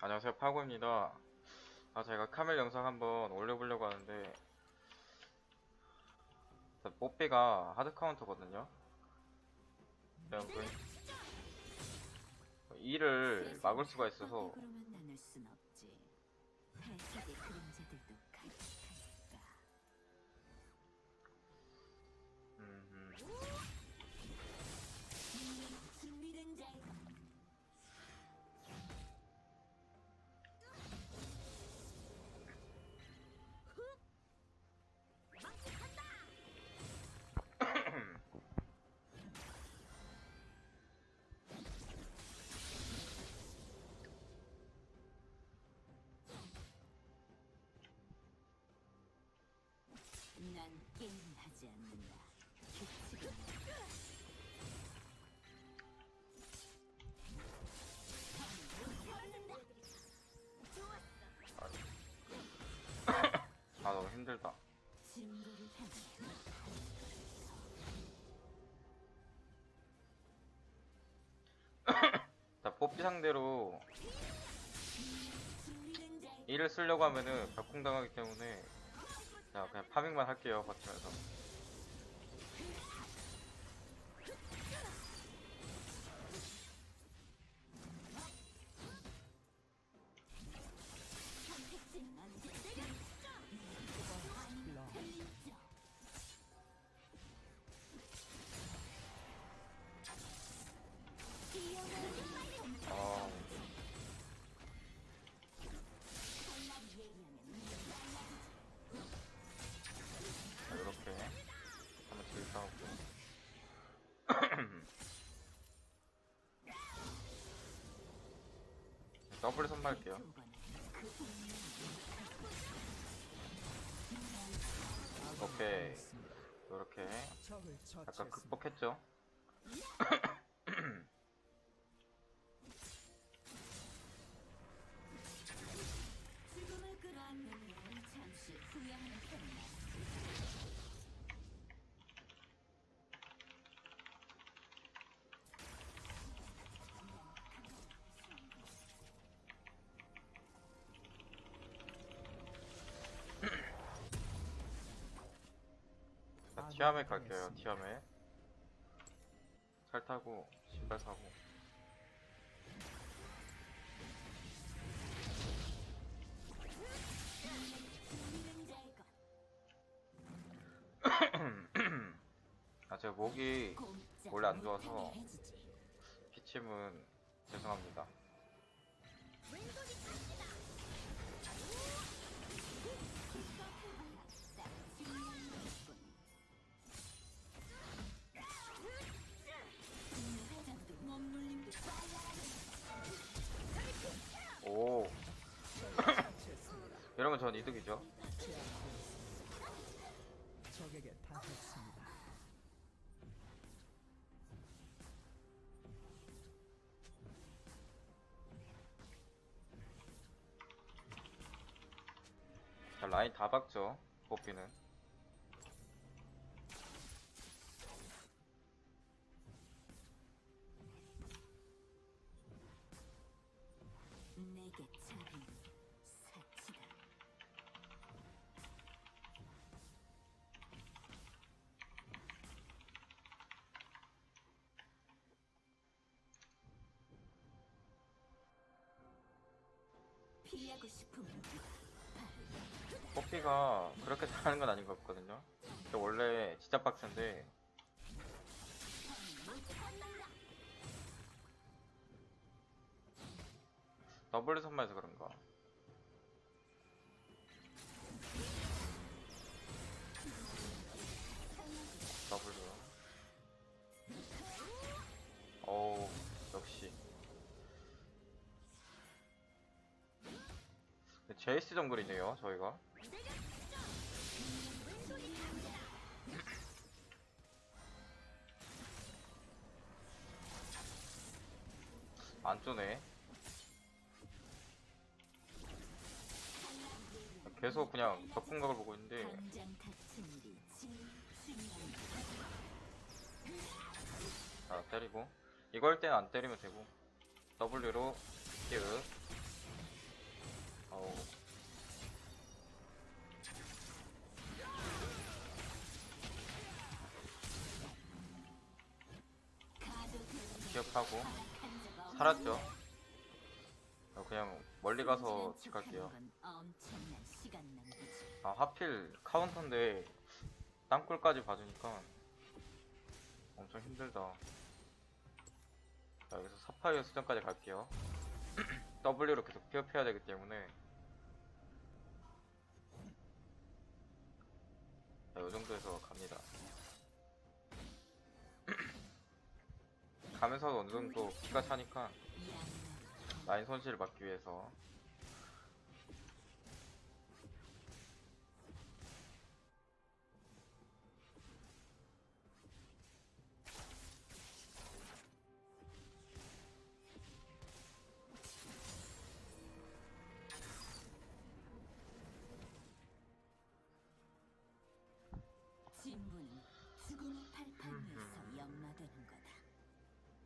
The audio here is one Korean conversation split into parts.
안녕하세요 파고입니다. 아 제가 카멜 영상 한번 올려보려고 하는데 자, 뽀삐가 하드 카운터거든요. 여러분 이를 막을 수가 있어서 으로만 나 자 뽀삐 상대로 이를 쓰려고 하면은 벽공 당하기 때문에 자 그냥 파밍만 할게요 버티면서 더블 선발할게요. 오케이. 이렇게. 약간 극복했죠 티아멧 갈게요 티아멧 살 타고 신발 사고. 아 제가 목이 원래 안 좋아서. 기침은 죄송합니다 이러면 전 이득이죠 적에게 당했습니다. 자 라인 다 박죠 뽀삐는 뽀삐가 그렇게 잘하는 건 아닌 것 같거든요. 원래 진짜 빡센데. 더블 선마에서 그런가 제이스 정글이네요 저희가. 안 쪼네. 계속 그냥 적궁각을 보고 있는데. 자 때리고. 이걸 땐안 때리면 되고. W로 히트 어우 살았죠. 어, 그냥 멀리 가서 낭비지. 아 하필 카운터인데 땅굴까지 봐주니까 엄청 힘들다. 자 여기서 사파이어 수정까지 갈게요. W로 계속 피업해야 되기 때문에. 자, 요 정도에서 갑니다 가면서도 어느 정도 피가 차니까 라인 손실을 막기 위해서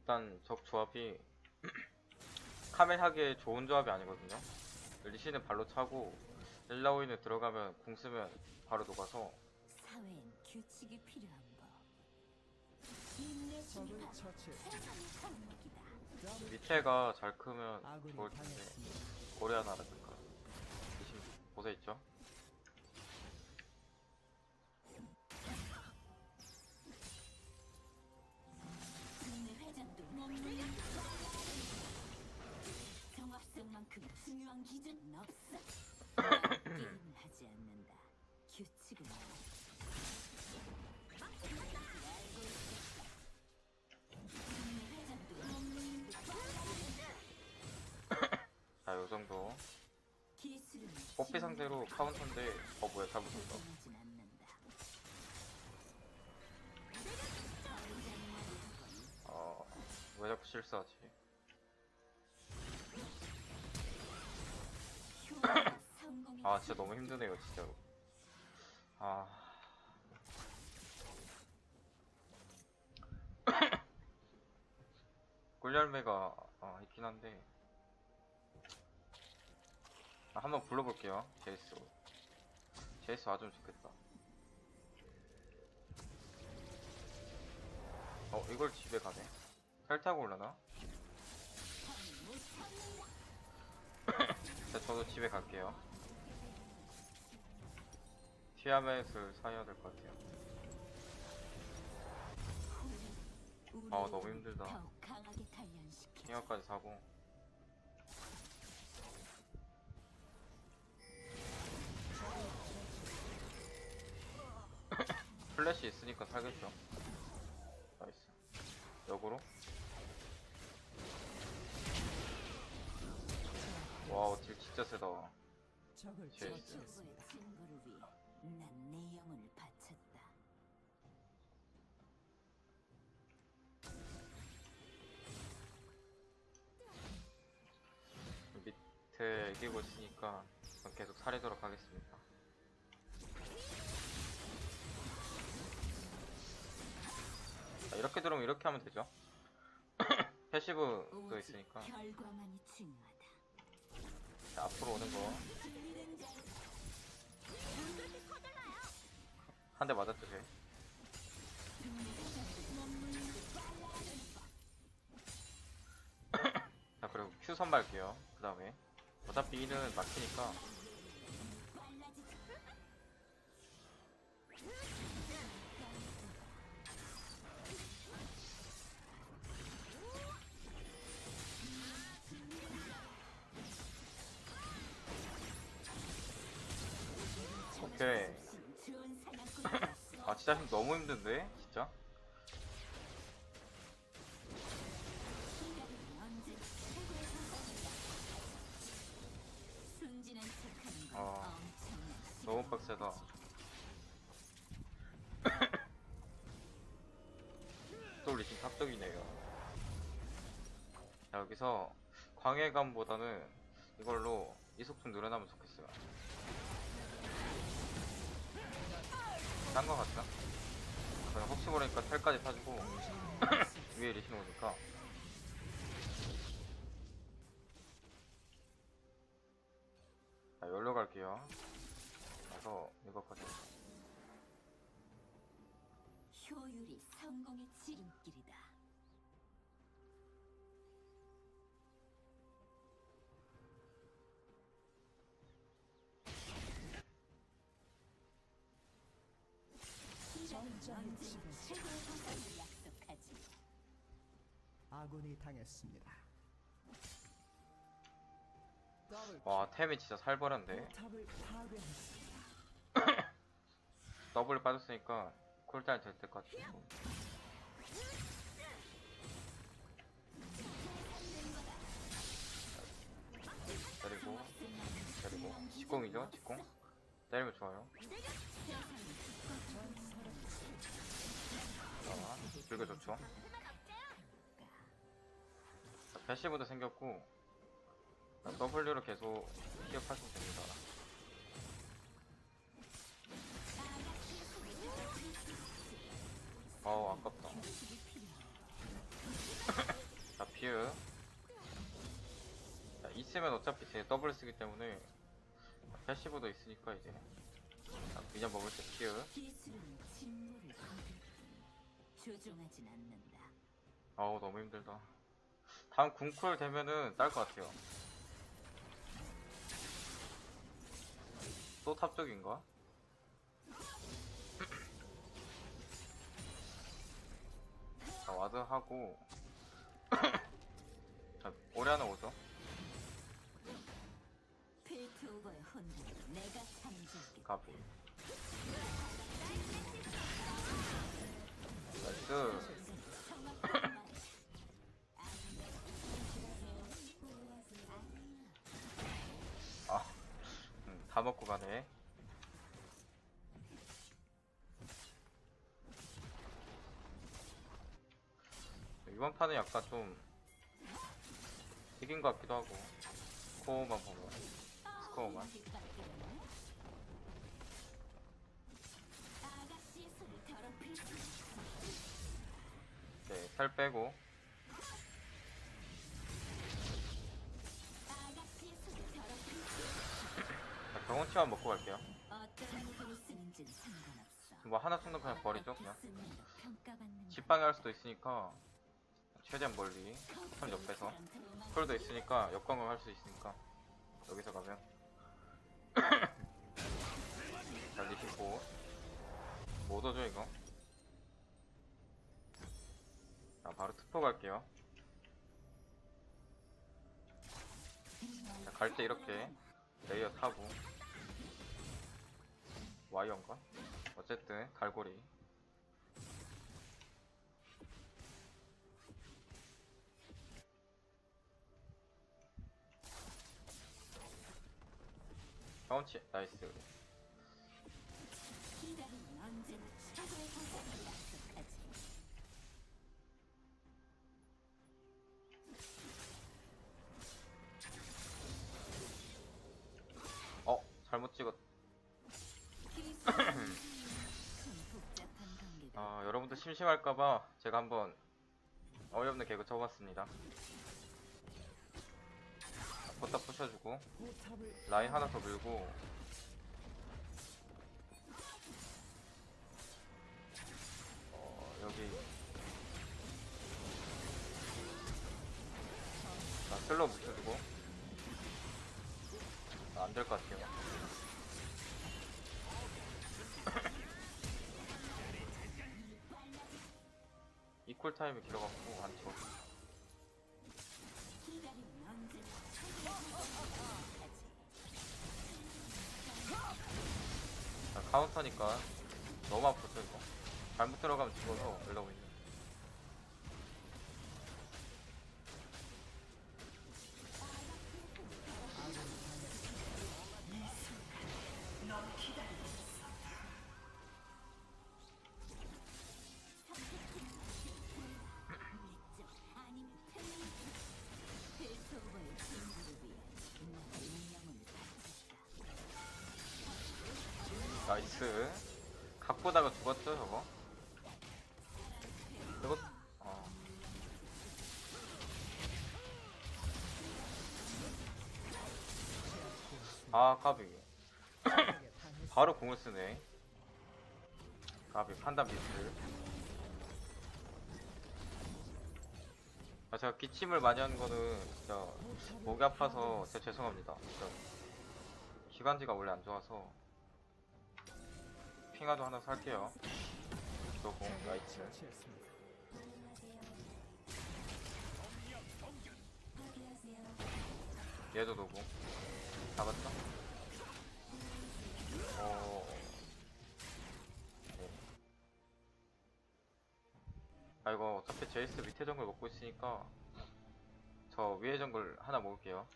일단 적 조합이 카멜 하기에 좋은 조합이 아니거든요. 리시는 발로 차고 일라오이는 들어가면 궁 쓰면 바로 녹아서 사회엔 규칙이 필요한 법. 인내심이 밑에가 잘 크면 좋을 텐데. 고레아나라든가 리시 보세 있죠? 중요한 기준은 없어. 게임을 하지 않는다. 규칙은 국내 회장도 머물러 자 요 정도. 기술은 뽀삐 상대로 카운터인데 어 뭐야 잘못했다 진짜 너무 힘드네요 진짜로. 아. 꿀열매가 아, 있긴 한데. 아, 한번 불러볼게요 제이스. 제이스 와주면 좋겠다. 어 이걸 집에 가네. 살 타고 올라나? 자 저도 집에 갈게요 티아멧을 사야 될 것 같아요. 아, 너무 힘들다. 킹어까지 사고. 플래시 있으니까 사겠죠. 나이스. 역으로. 와우 딜 진짜 세다. 제이스. 난 내 영혼을 바쳤다. 밑에 이기고 있으니까 전 계속 살리도록 하겠습니다 자, 이렇게 들어오면 이렇게 하면 되죠 패시브도 오직 있으니까 결과만이 중요하다. 자, 앞으로 오는 거 한 대 맞았죠 쟤. 자 그리고 Q 선발게요. 그 다음에. 어차피 E는 막히니까 진짜 힘 너무 힘든데 진짜 아. 너무 빡세다 또 리신 탑적이네요 자 여기서 광해감보다는 이걸로 이속 좀 늘어나면 좋 딴 거 같다. 그냥 혹시 모르니까 텔까지 타주고 위에 리신 오니까 자 여기로 갈게요. 가서 이거까지. 아군이 당했습니다. 와 템이 진짜 살벌한데. 파괴했습니다. 더블 빠졌으니까 쿨타임 될 때까지. 때리고 때리고 직공이죠 직공 때리면 좋아요 자 불교 좋죠 자, 패시브도 생겼고 자, W로 계속 피업하시면 됩니다. 어우 아깝다. 자 피읍. 자 있으면 어차피 제 더블 쓰기 때문에 패시브도 있으니까 이제 자, 그냥 먹을 때 피읍. 기술은 진물을 거두기 조종하진 않는다. 아우 너무 힘들다 다음 궁쿨 되면은 딸 것 같아요. 또 탑 쪽인가? 자 와드 하고. 자 오래 하나 오죠? 오버의 내가 잠재우겠다. 가비 나이스 먹고 가네. 이번 판은 약간 좀 이긴 것 같기도 하고 스코어만 보면 스코어만 아가씨의 손을 더럽힐 수 있어. 네, 살 빼고 경험치만 먹고 갈게요. 뭐 하나 정도 그냥 버리죠 그냥. 집방에 할 수도 있으니까 최대한 멀리 선 옆에서. 쿨도 있으니까 역광을 할 수 있으니까 여기서 가면. 잘 리시고. 못 오죠 이거? 자 바로 특포 갈게요. 갈 때 이렇게 레이어 타고 와이어인가? 어쨌든 갈고리 경험치 나이스 심심할까봐 제가 한번 어이없는 개그 쳐봤습니다. 포탑 부셔주고 라인 하나 더 밀고 어 여기 나 슬로우 묻혀주고. 아, 안될 것 같아요 이퀄 타임이 길어갖고 안 약속하지. 자, 카운터니까 너무 아프죠 이거 잘못 들어가면 죽어서 이러고 있네 아 까비. 바로 공을 쓰네. 까비 판단 미스. 아 제가 기침을 많이 하는 거는 진짜 목이 아파서 진짜 죄송합니다. 진짜 기관지가 원래 안 좋아서 핑하도 하나 살게요. 나이스. 처치했습니다. 얘도 노공 잡았죠? 어... 네. 아 이거 어차피 제이스 밑에 정글 먹고 있으니까 저 위에 정글 하나 먹을게요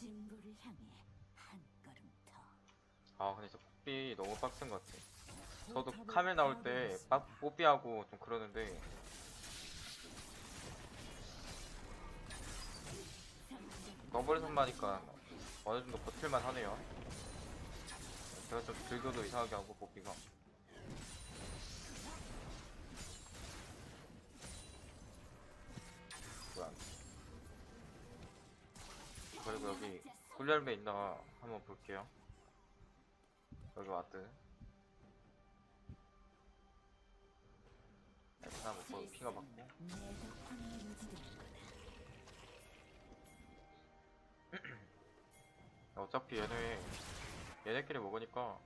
진보를 향해 한 걸음 더. 아 근데 저 뽀삐 너무 빡센 것 같아 저도 카멜 나올 때 빡, 뽀삐하고 좀 그러는데 더블 선마니까 어느 정도 버틸만 하네요. 제가 좀 들교도 이상하게 하고 뽀삐가. 뭐야. 그리고 여기 굴열매 있나 한번 볼게요. 여기 와드. 일단 뭐 피가 받고 어차피 얘네 얘네끼리 먹으니까.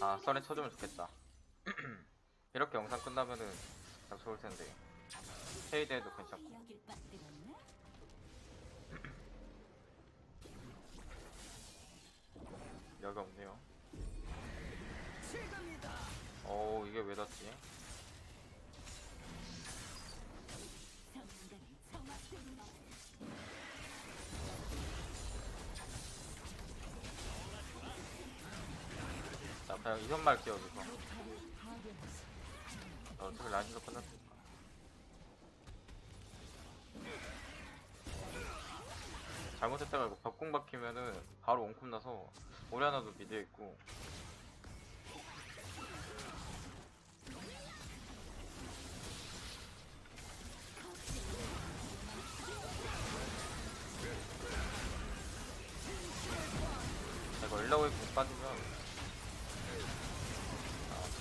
아 썰에 쳐주면 좋겠다. 이렇게 영상 끝나면은 참 좋을 텐데. 페이드에도 괜찮고 성악대로 자 그냥 이선 말게요 여기서. 어, 어차피 라인도 끝났으니까 잘못했다가 이거 벽공 박히면은 바로 원콤 나서 오래 하나도 미드에 있고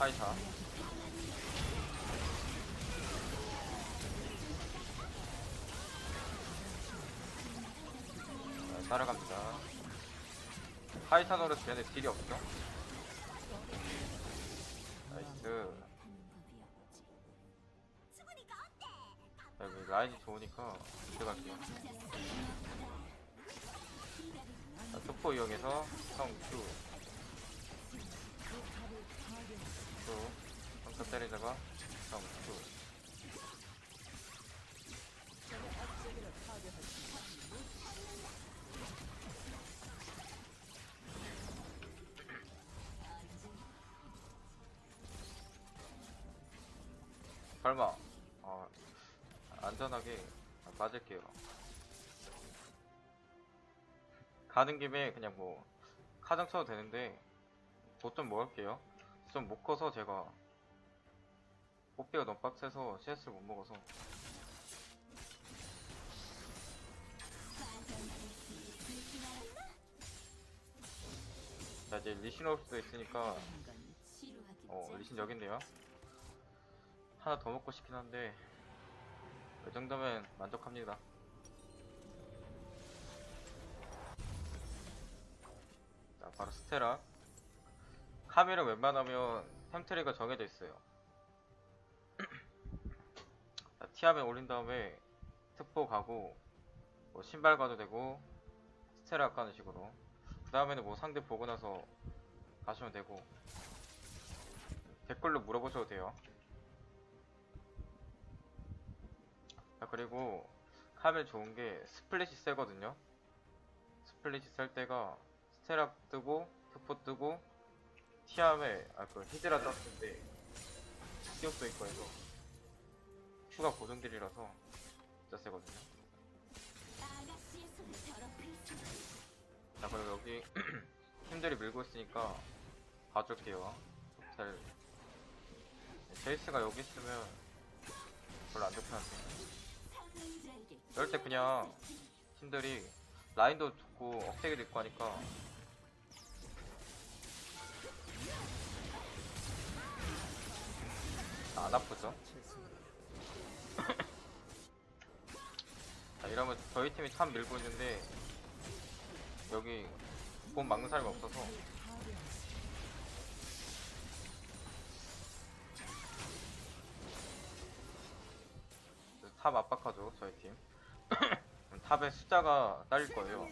카이사 자, 따라갑니다 카이사 노릇 얘네 딜이 없죠? 나이스. 여기 라인이 좋으니까 이렇게 갈게요 자, 투포 이용해서 성큐 성큐 때리다가 성큐 설마 어, 안전하게 맞을게요. 가는 김에 그냥 뭐 카정 쳐도 되는데 보좀 먹을게요. 좀 못 커서 제가 뽀삐가 너무 빡세서 CS를 못 먹어서. 자 이제 리신 올 수도 있으니까. 어 리신 있네요? 하나 더 먹고 싶긴 한데 이 정도면 만족합니다. 자 바로 스테라. 카메라 웬만하면 템트리가 정해져 있어요 티하면 올린 다음에 특보 가고 뭐 신발 가도 되고 스테라 가는 식으로 그 다음에는 뭐 상대 보고 나서 가시면 되고 댓글로 물어보셔도 돼요. 자, 그리고 카멜 좋은 게 스플릿이 세거든요. 스플릿 플래시 쓸 때가 스테락 뜨고 트포 뜨고 티암에 아그 히드라 떴을 때 스티옵도 있고 해서 큐가 고정딜이라서 진짜 세거든요. 자 그리고 여기 팀들이 밀고 있으니까 봐줄게요. 잘. 제이스가 여기 있으면 별로 안 좋긴 한데 이럴 때 그냥 팀들이 라인도 좋고 억제기도 있고 하니까. 안 아프죠? 이러면 저희 팀이 참 밀고 있는데 여기 본 막는 사람이 없어서. 탑 압박하죠 저희 팀. 탑에 숫자가 딸릴 거예요.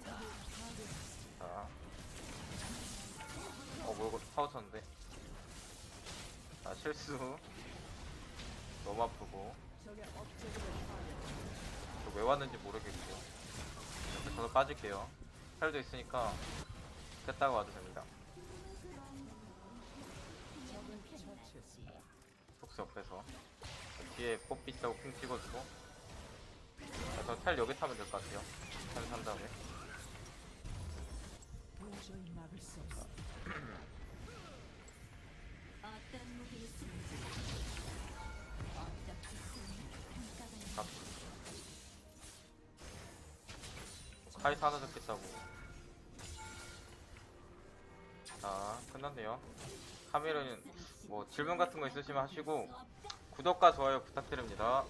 자. 어, 뭐 이거 타워 쳤는데. 자 실수. 너무 아프고 왜 왔는지 모르겠고요. 이렇게 저도 빠질게요. 헬도 있으니까 됐다가 와도 됩니다. 속스 옆에서. 뒤에 뽀삐 있다고 핑 찍어주고. 저텔 여기 타면 될 것 같아요. 텔산 다음에 카이사 하나 잡겠다고. 자 끝났네요. 카메라는 뭐 질문 같은 거 있으시면 하시고 구독과 좋아요 부탁드립니다